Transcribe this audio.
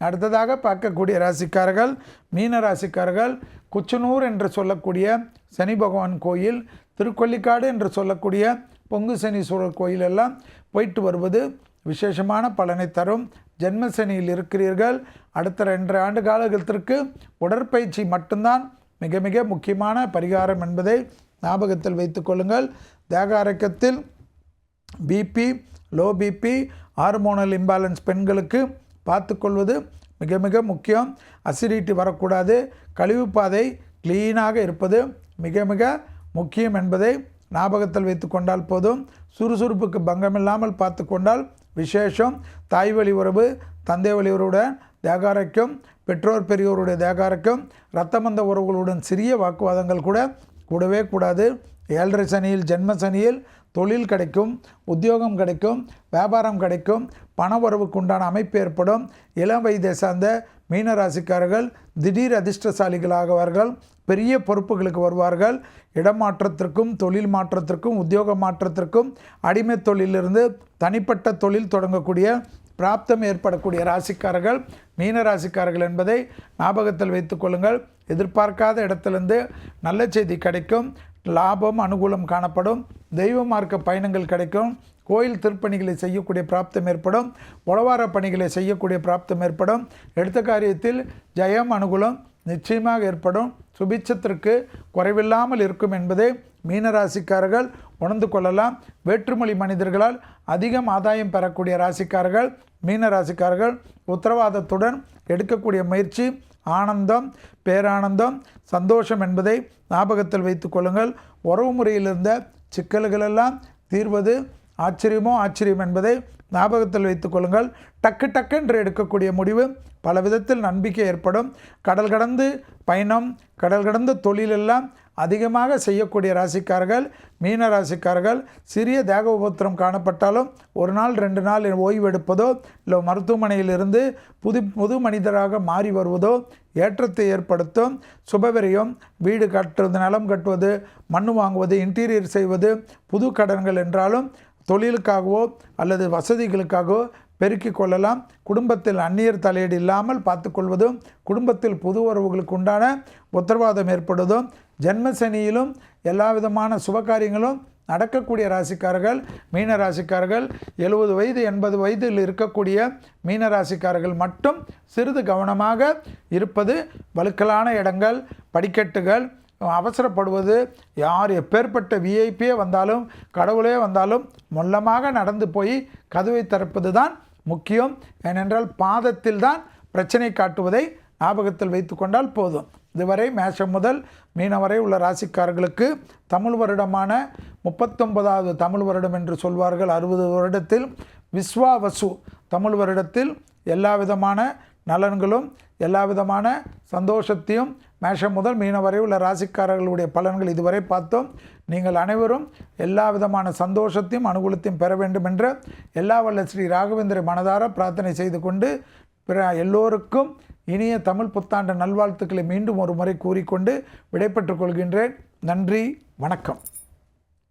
அடுத்ததாக பார்க்கக்கூடிய ராசிக்காரர்கள் மீன ராசிக்காரர்கள் குச்சனூர் என்று சொல்லக்கூடிய சனி பகவான் கோயில் திருக்கொல்லிக்காடு என்று சொல்லக்கூடிய பொங்கு சனீஸ்வரர் கோயில் எல்லாம் போயிட்டு வருவது விசேஷமான பலனை தரும். ஜென்மசனியில் இருக்கிறீர்கள். அடுத்த ரெண்டு ஆண்டு காலத்திற்கு உடற்பயிற்சி மட்டும்தான் மிக மிக முக்கியமான பரிகாரம் என்பதை ஞாபகத்தில் வைத்துக்கொள்ளுங்கள் தேக ஆரோக்கியத்தில் BP low BP hormonal imbalance பெண்களுக்கு பார்த்துக்கொள்வது மிக மிக முக்கியம். அசிடிட்டி வரக்கூடாது. கழிவுப்பாதை க்ளீனாக இருப்பது மிக மிக முக்கியம் என்பதை ஞாபகத்தில் வைத்து கொண்டால் போதும். சுறுசுறுப்புக்கு பங்கமில்லாமல் பார்த்து கொண்டால் விசேஷம். தாய் வழி உறவு தந்தை வழி உறவுடன் தேகாரக்கம் பெற்றோர் பெரியோருடைய தேகாரக்கம் இரத்தமந்த உறவுகளுடன் சிறிய வாக்குவாதங்கள் கூட கூடவே கூடாது. ஏழரை சனியில் ஜென்ம சனியில் தொழில் கிடைக்கும் உத்தியோகம் கிடைக்கும் வியாபாரம் கிடைக்கும் பண வரவுக்கு உண்டான அமைப்பு ஏற்படும். இளம் வயதை சார்ந்த மீன ராசிக்காரர்கள் திடீர் அதிர்ஷ்டசாலிகளாகவார்கள் பெரிய பொறுப்புகளுக்கு வருவார்கள். இடமாற்றத்திற்கும் தொழில் மாற்றத்திற்கும் உத்தியோக மாற்றத்திற்கும் அடிமை தொழிலிருந்து தனிப்பட்ட தொழில் தொடங்கக்கூடிய பிராப்தம் ஏற்படக்கூடிய ராசிக்காரர்கள் மீன ராசிக்காரர்கள் என்பதை ஞாபகத்தில் வைத்துக்கொள்ளுங்கள் எதிர்பார்க்காத இடத்திலிருந்து நல்ல செய்தி கிடைக்கும். லாபம் அனுகூலம் காணப்படும். தெய்வ மார்க்க பயணங்கள் கிடைக்கும். கோயில் திருப்பணிகளை செய்யக்கூடிய பிராப்தம் ஏற்படும். உழவார பணிகளை செய்யக்கூடிய பிராப்தம் ஏற்படும். எடுத்த காரியத்தில் ஜெயம் அனுகூலம் நிச்சயமாக ஏற்படும். சுபிச்சத்திற்கு குறைவில்லாமல் இருக்கும் என்பதே மீனராசிக்காரர்கள் உணர்ந்து கொள்ளலாம். வேற்றுமொழி மனிதர்களால் அதிகம் ஆதாயம் பெறக்கூடிய ராசிக்காரர்கள் மீன ராசிக்காரர்கள் உத்தரவாதத்துடன் எடுக்கக்கூடிய முயற்சி ஆனந்தம் பேரானந்தம் சந்தோஷம் என்பதை ஞாபகத்தில் வைத்து கொள்ளுங்கள். உறவு முறையில் இருந்த சிக்கல்களெல்லாம் தீர்வது ஆச்சரியமோ ஆச்சரியம் என்பதை ஞாபகத்தில் வைத்துக் கொள்ளுங்கள். டக்கு டக்கென்று எடுக்கக்கூடிய முடிவு பல விதத்தில் நம்பிக்கை ஏற்படும். கடல் கடந்து பயணம் கடல் கடந்த தொழிலெல்லாம் அதிகமாக செய்யக்கூடிய ராசிக்காரர்கள் மீன ராசிக்காரர்கள் சிறிய தேக உபத்திரம் காணப்பட்டாலும் ஒரு நாள் ரெண்டு நாள் ஓய்வு எடுப்பதோ இல்லை மருத்துவமனையிலிருந்து புது புது மனிதராக மாறி வருவதோ ஏற்றத்தை ஏற்படுத்தும் சுபவிரயம் வீடு கட்டுறது நிலம் கட்டுவது மண் வாங்குவது இன்டீரியர் செய்வது புது கடன்கள் என்றாலும் தொழிலுக்காகவோ அல்லது வசதிகளுக்காகவோ பெருக்கிக் கொள்ளலாம். குடும்பத்தில் அந்நியர் தலையீடு இல்லாமல் பார்த்துக்கொள்வதும் குடும்பத்தில் புது உறவுகளுக்கு உண்டான உத்தரவாதம் ஏற்படுவதும் ஜென்ம சனியிலும் எல்லா விதமான சுபகாரியங்களும் நடக்கக்கூடிய ராசிக்காரர்கள் மீன ராசிக்காரர்கள் எழுபது வயது எண்பது வயதில் இருக்கக்கூடிய மீன ராசிக்காரர்கள் மட்டும் சிறிது கவனமாக இருப்பது வழுக்கலான இடங்கள் படிக்கட்டுகள் அவசரப்படுவது யார் எப்பேற்பட்ட விஐபியே வந்தாலும் கடவுளே வந்தாலும் மொல்லமாக நடந்து போய் கதவை திறப்பது தான் முக்கியம். ஏனென்றால் பாதத்தில் தான் பிரச்சனை காட்டுவதை ஞாபகத்தில் வைத்து கொண்டால் போதும். இதுவரை மேஷம் முதல் மீனம் வரை உள்ள ராசிக்காரர்களுக்கு தமிழ் வருடமான முப்பத்தொன்பதாவது தமிழ் வருடம் என்று சொல்வார்கள். அறுபது வருடத்தில் விஸ்வாவசு தமிழ் வருடத்தில் எல்லா விதமான நலன்களும் எல்லா விதமான சந்தோஷத்தையும் மேஷம் முதல் மீன வரை உள்ள ராசிக்காரர்களுடைய பலன்கள் இதுவரை பார்த்தோம். நீங்கள் அனைவரும் எல்லா விதமான சந்தோஷத்தையும் அனுகூலத்தையும் பெற வேண்டும் என்று எல்லா வல்ல ஸ்ரீ ராகவேந்திர மனதார பிரார்த்தனை செய்து கொண்டு பிற எல்லோருக்கும் இனிய தமிழ் புத்தாண்டு நல்வாழ்த்துக்களை மீண்டும் ஒரு முறை கூறிக்கொண்டு விடைபெற்றுக் கொள்கின்றேன். நன்றி வணக்கம்.